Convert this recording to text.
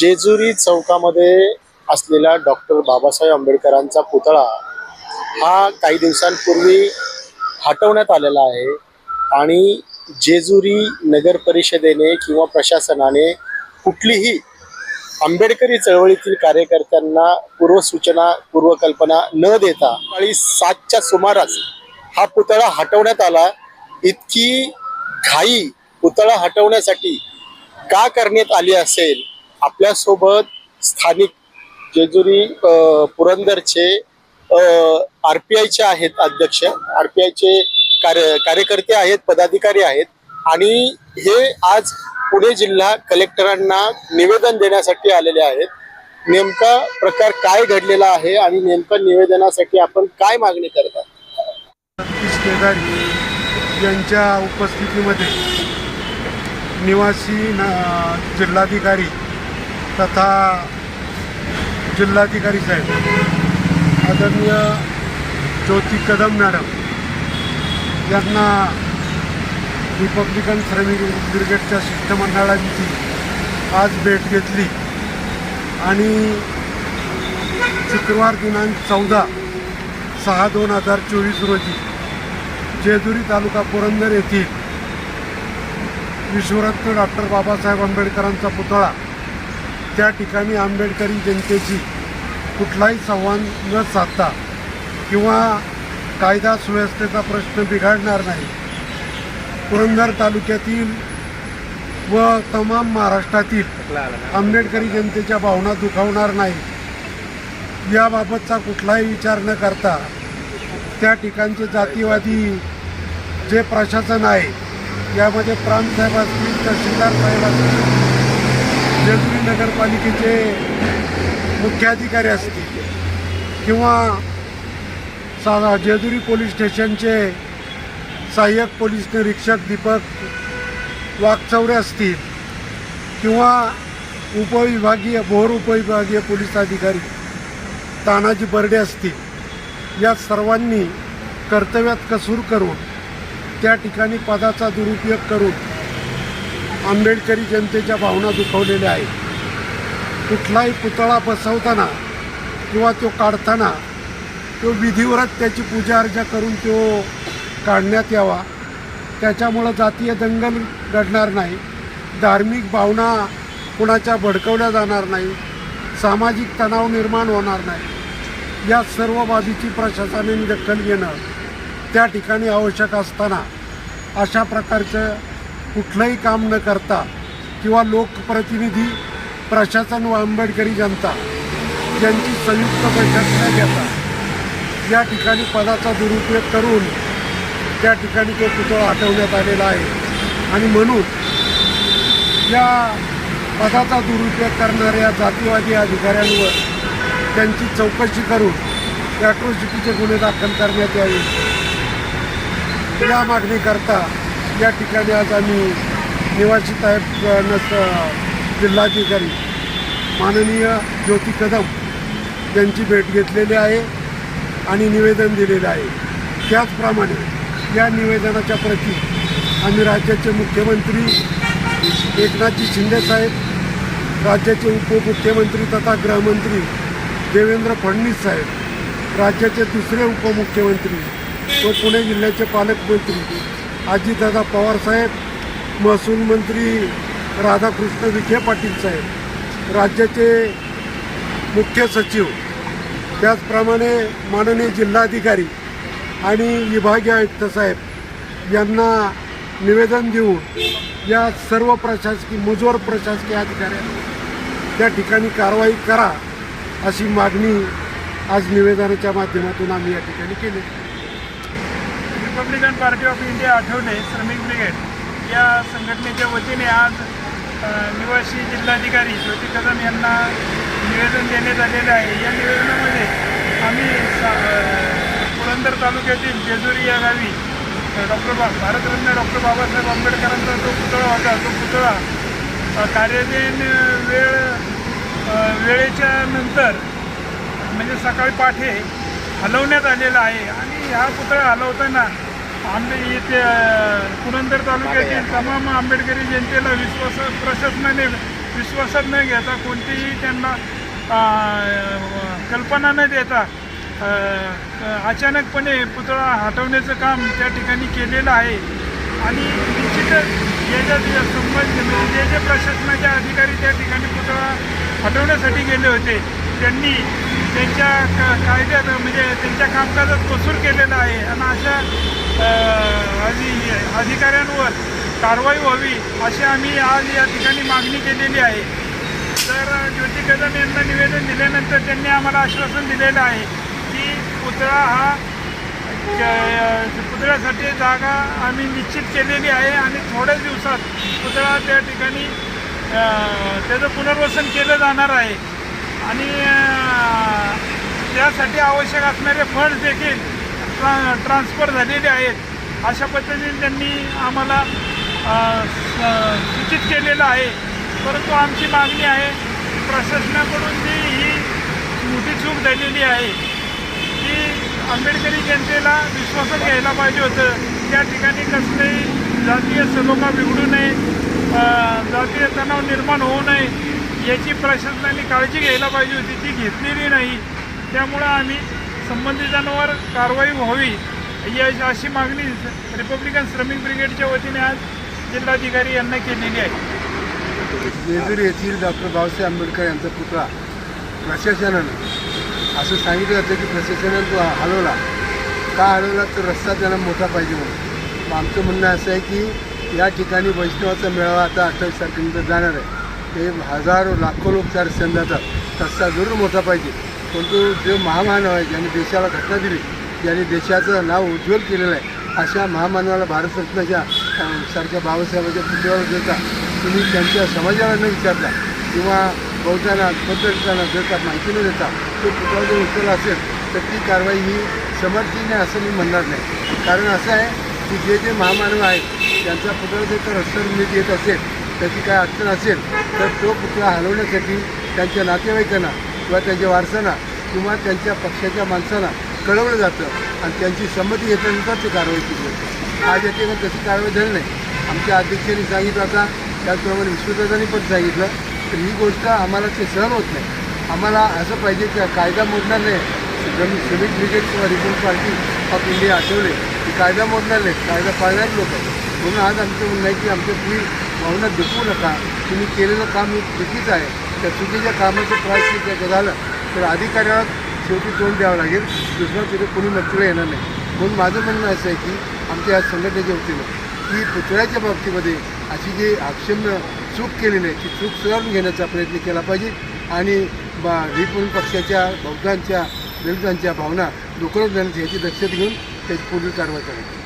जेजुरी चौकामध्ये असलेला डॉक्टर बाबासाहेब आंबेडकरांचा पुतळा हा काही दिवसांपूर्वी हटवण्यात आलेला आहे आणि जेजुरी नगर परिषदेने किंवा प्रशासनाने कुठलीही आंबेडकरी चळवळीतील कार्यकर्त्यांना पूर्वसूचना पूर्वकल्पना न देता सकाळी सातच्या सुमारास हा पुतळा हटवण्यात आला. इतकी घाई पुतळा हटवण्यासाठी का करण्यात आली असेल? आपल्यासोबत स्थानिक जेजुरी पुरंदरचे आर पी आयचे आहेत अध्यक्ष. आर पी आयचे कार्य कार्यकर्ते आहेत पदाधिकारी आहेत. आणि हे आज पुणे जिल्हा कलेक्टरांना निवेदन देण्यासाठी आलेले आहेत. नेमका प्रकार काय घडलेला आहे आणि नेमकं निवेदनासाठी आपण काय मागणी करतात? सतीश केदारी यांच्या उपस्थितीमध्ये निवासी ना जिल्हाधिकारी तथा जिल्हाधिकारी साहेब आदरणीय ज्योती कदम मॅडम यांना रिपब्लिकन श्रमिक ब्रिगेडच्या शिष्टमंडळांची आज भेट घेतली. आणि शुक्रवार दिनांक चौदा सहा दोन हजार चोवीस रोजी जेजुरी तालुका पुरंदर येथील विश्वरत्न डॉक्टर बाबासाहेब आंबेडकरांचा पुतळा त्या ठिकाणी आंबेडकरी जनतेची कुठलाही संवाद न साधता किंवा कायदा सुव्यवस्थेचा प्रश्न बिघाडणार नाही पुरंदर तालुक्यातील व तमाम महाराष्ट्रातील आंबेडकरी जनतेच्या भावना दुखावणार नाही याबाबतचा कुठलाही विचार न करता त्या ठिकाणचे जातीवादी जे प्रशासन आहे यामध्ये प्रांतसाहेब असतील तहसीलदार साहेब असतील जेजुरी नगरपालिकेचे मुख्याधिकारी असतील किंवा सा जेजुरी पोलीस स्टेशनचे सहाय्यक पोलीस निरीक्षक दीपक वाकचौरे असतील किंवा उपविभागीय भोर उपविभागीय पोलीस अधिकारी तानाजी बर्डे असतील या सर्वांनी कर्तव्यात कसूर करून त्या ठिकाणी पदाचा दुरुपयोग करून आंबेडकरी जनतेच्या भावना दुखवलेल्या आहेत. कुठलाही पुतळा बसवताना किंवा तो काढताना तो विधिवरच त्याची पूजा अर्चा करून तो काढण्यात यावा. त्याच्यामुळं जातीय दंगल घडणार नाही. धार्मिक भावना कुणाच्या भडकवल्या जाणार नाही. सामाजिक तणाव निर्माण होणार नाही. या सर्व बाबीची प्रशासनाने दखल घेणं त्या ठिकाणी आवश्यक असताना अशा प्रकारचं कुठलंही काम न करता किंवा लोकप्रतिनिधी प्रशासन व आंबेडकरी जनता यांची संयुक्त बैठक न घेता या ठिकाणी पदाचा दुरुपयोग करून त्या ठिकाणी तो पुतळा हटवण्यात आलेला आहे. आणि म्हणून या पदाचा दुरुपयोग करणाऱ्या जातीवादी अधिकाऱ्यांवर त्यांची चौकशी करून ॲट्रॉसिटीचे गुन्हे दाखल करण्यात यावे. या मागणीकरता या ठिकाणी आज आम्ही निवासी साहेब नस जिल्हाधिकारी माननीय ज्योती कदम यांची भेट घेतलेली आहे आणि निवेदन दिलेलं आहे. त्याचप्रमाणे या निवेदनाच्या प्रती आम्ही राज्याचे मुख्यमंत्री एकनाथजी शिंदेसाहेब राज्याचे उपमुख्यमंत्री तथा गृहमंत्री देवेंद्र फडणवीस साहेब राज्याचे दुसरे उपमुख्यमंत्री व पुणे जिल्ह्याचे पालकमंत्री अजितदादा पवारसाहेब महसूल मंत्री राधाकृष्ण विखे पाटील साहेब राज्याचे मुख्य सचिव त्याचप्रमाणे माननीय जिल्हाधिकारी आणि विभागीय आयुक्त साहेब यांना निवेदन देऊन या सर्व प्रशासकीय मुजोर प्रशासकीय अधिकाऱ्यांनी त्या ठिकाणी कारवाई करा अशी मागणी आज निवेदनाच्या माध्यमातून आम्ही या ठिकाणी केली. Republican Party of India Athawale Shramik Brigade. या संघटनेच्या वतीने आज निवासी जिल्हाधिकारी ज्योती कदम यांना निवेदन देण्यात आलेलं आहे. या निवेदनामध्ये आम्ही सा पुरंदर तालुक्यातील जेजुरी या गावी डॉक्टर बा भारतरत्न डॉक्टर बाबासाहेब आंबेडकरांचा जो पुतळा होता तो पुतळा अ, कार्याधीन वेळ वेळेच्या नंतर म्हणजे सकाळी पाठे हलवण्यात आलेला आहे. आणि हा पुतळा हलवताना आंबे इथे अं, पुरंदर तालुक्यातील तमाम आंबेडकरी जनतेला विश्वास प्रशासनाने विश्वासात न घेता कोणतीही त्यांना कल्पना न देता अचानकपणे पुतळा हटवण्याचं काम त्या ठिकाणी केलेलं आहे. आणि निश्चितच याच्या संबंध म्हणजे जे जे प्रशासनाचे अधिकारी त्या ठिकाणी पुतळा हटवण्यासाठी गेले होते त्यांनी त्यांच्या क कायद्यात म्हणजे त्यांच्या कामकाजात कसूर केलेला आहे. आणि अशा अधि अधिकाऱ्यांवर कारवाई व्हावी अशी आम्ही आज या ठिकाणी मागणी केलेली आहे. तर ज्योती कदम यांना निवेदन दिल्यानंतर त्यांनी आम्हाला आश्वासन दिलेलं आहे. पुतळा हा पुतळ्यासाठी जागा आम्ही निश्चित केलेली आहे आणि थोड्याच दिवसात पुतळा त्या ठिकाणी त्याचं पुनर्वसन केलं जाणार आहे. आणि त्यासाठी आवश्यक असणारे फंड देखील ट्रा ट्रान्सफर झालेले आहेत. अशा पद्धतीने त्यांनी आम्हाला सूचित केलेलं आहे. परंतु आमची मागणी आहे प्रशासनाकडून जी ही मोठी चूक झालेली आहे की आंबेडकरी जनतेला विश्वासात घ्यायला पाहिजे होतं. त्या ठिकाणी कसलेही जातीय सलोखा बिघडू नये जातीय तणाव निर्माण होऊ नये याची प्रशासनाने काळजी घ्यायला पाहिजे होती ती घेतलेली नाही. त्यामुळं आम्ही संबंधितांवर कारवाई व्हावी या अशी मागणी रिपब्लिकन श्रमिक ब्रिगेडच्या वतीने आज जिल्हाधिकारी यांना केलेली आहे. जेजुरी येथील डॉक्टर बाबासाहेब आंबेडकर यांचा पुतळा प्रशासनानं असं सांगितलं जातं की प्रशासनानं तो हलवला. का हलवला? तर रस्ता त्यांना मोठा पाहिजे म्हणून. मग आमचं म्हणणं असं आहे की या ठिकाणी वैष्णवाचा मेळावा आता अठ्ठावीस तारखेनंतर जाणार आहे. ते हजारो लाखो लोक त्या संध्याचा जातात. रस्ता जरूर मोठा पाहिजे. परंतु जे महामानव आहे ज्यांनी देशाला घटना दिली ज्यांनी देशाचं नाव उज्ज्वल केलेलं आहे अशा महामानवाला भारतरत्नाच्या सारख्या बाबासाहेबांच्या पुतळ्यावर देता तुम्ही त्यांच्या समाजाला न विचारता किंवा बहुतांना पद्धतींना जर माहिती न देता तो पुतळा जर उचलला असेल तर ती कारवाई ही समर्थीने असं मी म्हणणार नाही. कारण असं आहे की जे जे महामानव आहेत त्यांचा पुतळा जर का रस्त्यावर येत असेल त्याची काय अडचण असेल तर तो पुतळा हलवण्यासाठी त्यांच्या नातेवाईकांना किंवा त्यांच्या वारसांना किंवा त्यांच्या पक्षाच्या माणसांना कळवलं जातं आणि त्यांची संमती घेतल्यानंतर ती कारवाई केली जाते. आज या तशी कारवाई झाली नाही. आमच्या अध्यक्षांनी सांगितलं आता त्याचप्रमाणे विश्वदादांनी पण सांगितलं तर ही गोष्ट आम्हाला ते सहन होत नाही. आम्हाला असं पाहिजे की कायदा मोडणार नाही जमी ब्रिगेड किंवा Republic Party of India Athawale की कायदा मोडणार नाही कायदा पाळणारे लोक. आहेत म्हणून आज आमचं म्हणणं आहे की आमच्या तुम्ही भावना दुखवू नका. तुम्ही केलेलं काम हे चुकीचं आहे. त्या चुकीच्या कामाचं प्रायश्चित जर झालं तर अधिकाऱ्याला शेवटी तोंड द्यावं लागेल. दुसरं तिथे कोणी मदतीला येणार नाही. म्हणून माझं म्हणणं असं आहे की आमच्या या संघटनेच्या वतीनं की पुतळ्याच्या बाबतीमध्ये अशी जी आक्षेम्य चूक केलेली आहे ती चूक सुधारून घेण्याचा प्रयत्न केला पाहिजे. आणि बा रिपब्लिक पक्षाच्या बौद्धांच्या दलितांच्या भावना दुखवून जाण्याची याची दक्षता घेऊन त्याची पुढील कारवाई करायची